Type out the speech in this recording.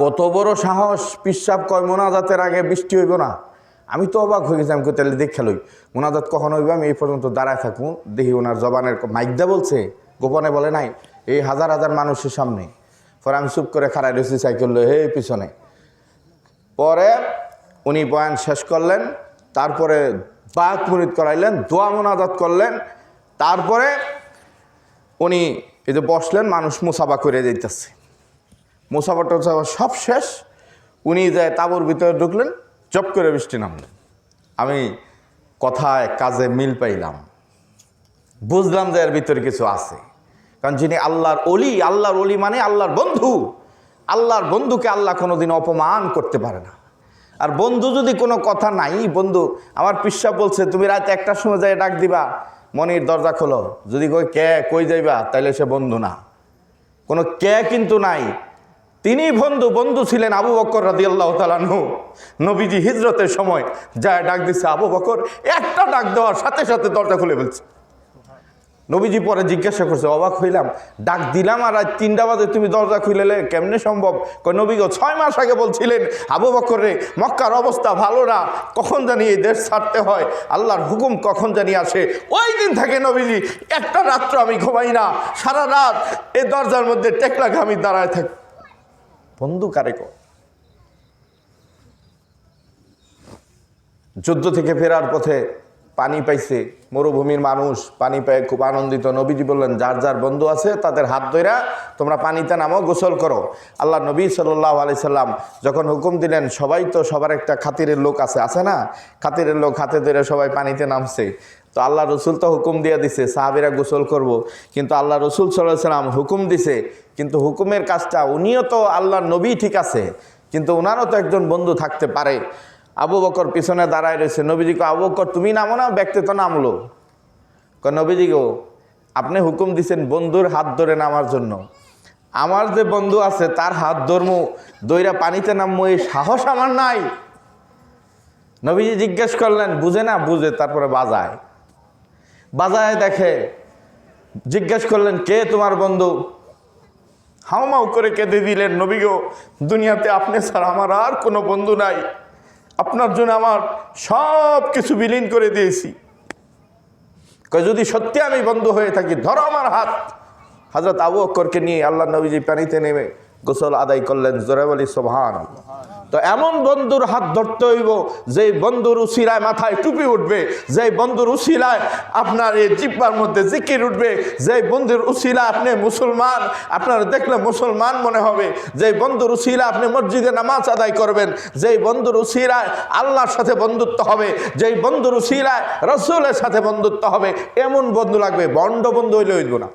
কত বড় সাহস, পিসাব কয়, মোনাজাতের আগে বৃষ্টি হইব না। আমি তো অবাক হয়ে গেছি, আমি তাহলে দেখে লই। মোনাজাত কখন হইবে? আমি এই পর্যন্ত দাঁড়ায় থাকব। দেখি ওনার জবানের মাইকদা বলছে, গোপনে বলে নাই, এই হাজার হাজার মানুষের সামনে। পরে আমি চুপ করে খাড়াই রয়েছি সাইকেল হে পিছনে। পরে উনি বয়ান শেষ করলেন, তারপরে বাঘ মুরিদ করাইলেন, দোয়া মোনাজাত করলেন, তারপরে উনি এই যে বসলেন, মানুষ মুসাফা করে দিতেছে মুসাফা সব শেষ। উনি যায় তাবুর ভিতরে ঢুকলেন, চপ করে বৃষ্টি নামলেন আমি কথায়, কাজে মিল পাইলাম। বুঝলাম যে এর ভিতরে কিছু আছে। কারণ যিনি আল্লাহর অলি আল্লাহর অলি মানে আল্লাহর বন্ধু। আল্লাহর বন্ধুকে আল্লাহ কোনোদিন অপমান করতে পারে না। আর বন্ধু যদি কোনো কথা নাই, বন্ধু, আমার পিসা বলছে, তুমি রাত একটার সময় যাই ডাক দিবা। মনির দরজা খোলো। যদি কই কে, কই যাইবা, তাইলে সে বন্ধু না। কোনো কে কিন্তু নাই। তিনি বন্ধু বন্ধু ছিলেন আবু বকর রাদি আল্লাহ তালানহু নবীজি হিজরতের সময় যায় ডাক দিচ্ছে আবু বকর, একটা ডাক দেওয়ার সাথে সাথে দরজা খুলে ফেলছে নবীজি পরে জিজ্ঞাসা করছে, অবাক হইলাম, ডাক দিলাম আর আজ তিনটা বাজে, তুমি দরজা খুলেলে, কেমনে সম্ভব? কই নবী গো, ছয় মাস আগে বলছিলেন, আবু বকরে মক্কার অবস্থা ভালো না, কখন জানি এই দেশ ছাড়তে হয়, আল্লাহর হুকুম কখন জানি আসে। ওই দিন থেকে নবীজি, একটা রাত্র আমি ঘুমাই না, সারা রাত এই দরজার মধ্যে টেকলাকে আমি দাঁড়ায় থাকি বন্ধু কারে কো? যুদ্ধ থেকে ফেরার পথে পানি পাইছে মরুভূমির মানুষ, পানি পেয়ে খুব আনন্দিত। নবীজি বললেন, যার যার বন্ধু আছে, তাদের হাত ধইরা তোমরা পানিতে নামো, গোসল করো। আল্লাহ নবী সাল্লাহ আলি সাল্লাম যখন হুকুম দিলেন, সবাই তো সবার একটা খাতিরের লোক আছে আছে না? খাতিরের লোক হাতে ধরে সবাই পানিতে নামছে। তো আল্লাহ রসুল তো হুকুম দিয়ে দিছে, সাহাবিরা গোসল করব। কিন্তু আল্লাহ রসুল সাল্লাম হুকুম দিছে, কিন্তু হুকুমের কাজটা উনিও তো আল্লাহ নবী ঠিক আছে, কিন্তু ওনারও তো একজন বন্ধু থাকতে পারে। আবু বকর পিছনে দাঁড়ায় রয়েছে নবীজিকে আবু বকর, তুমি নামো না, ব্যক্তি তো নামলো। ক নবীজি গো, আপনি হুকুম দিছেন বন্ধুর হাত ধরে নামার জন্য। আমার যে বন্ধু আছে, তার হাত ধর্ম, দইরা পানিতে নামবো এই সাহস আমার নাই। নবীজি জিজ্ঞেস করলেন, বুঝে না, বুঝে। তারপরে বাজায়। বাজায় দেখে। জিজ্ঞেস করলেন, কে তোমার বন্ধু? হাউমাউ করে কেঁদে দিলেন, নবী গো, দুনিয়াতে আপনি ছাড়া আমার আর কোনো বন্ধু নাই। আপনার জন্য আমার সব কিছু বিলীন করে দিয়েছি। যদি সত্যি আমি বন্ধু হয়ে থাকি, ধরো আমার হাত। হাজরত আবু অক্করকে নিয়ে আল্লাহ নবীজি পানিতে নেমে গোসল আদায় করলেন জোরেব আলী তো এমন বন্ধুর হাত ধরতে হইব, যেই বন্ধুর উশিলায় মাথায় টুপি উঠবে, যেই বন্ধুর উশিলায় আপনার এই জিব্বার মধ্যে জিকির উঠবে, যেই বন্ধুর উশিলা আপনি মুসলমান, আপনার দেখলে মুসলমান মনে হবে, যেই বন্ধুর উশিলা আপনি মসজিদে নামাজ আদায় করবেন, যেই বন্ধুর উশিলায় আল্লাহর সাথে বন্ধুত্ব হবে, যেই বন্ধুর উশিলায় রসুলের সাথে বন্ধুত্ব হবে, এমন বন্ধু লাগবে, বন্ড বন্ধু হইলে হইব না।